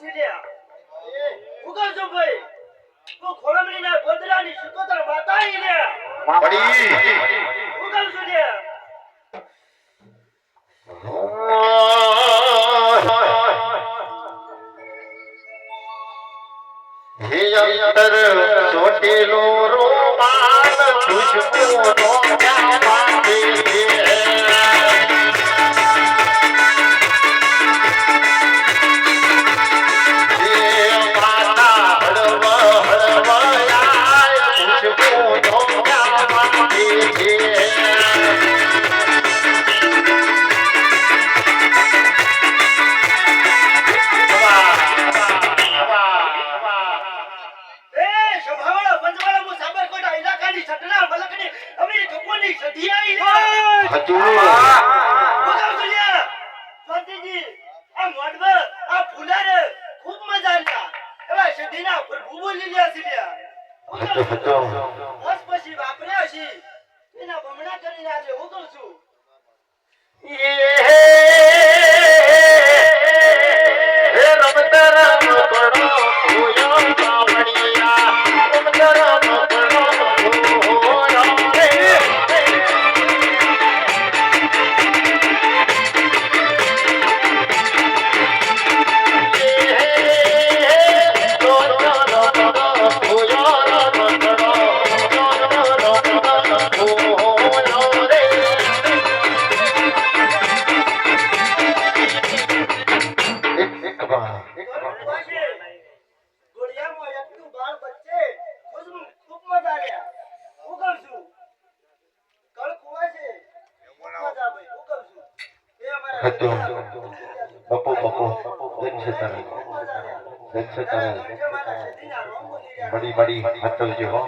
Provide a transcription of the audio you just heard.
સીલ્યા હું કહું છું ભાઈ, તું ખોળંબડીના ગોદરાની શિકોતર માતા ઈ લ્યા પડી હું લ્યા અંતર ચોટેલો રોમાન ખુશબુનો અમીર કપૂરની સધિયા હજુ. સ્વાતિજી આ ફૂલારે ખૂબ મજા એવા સધીના પ્રભુ બોલી લીલ્યા છે લ્યા હું કહું હતો છું. હતો. બસ પછી વાપર્યા છે એના બમણા કરીને આજે હું કહું છું હતો. બપો બપો. દક્ષ તારે ખૂબ મજા લ્યા દક્ષ તારા તારે ગંજે મારા સધીના રોમ બોલી રહ્યા બડી બડી હતો હો.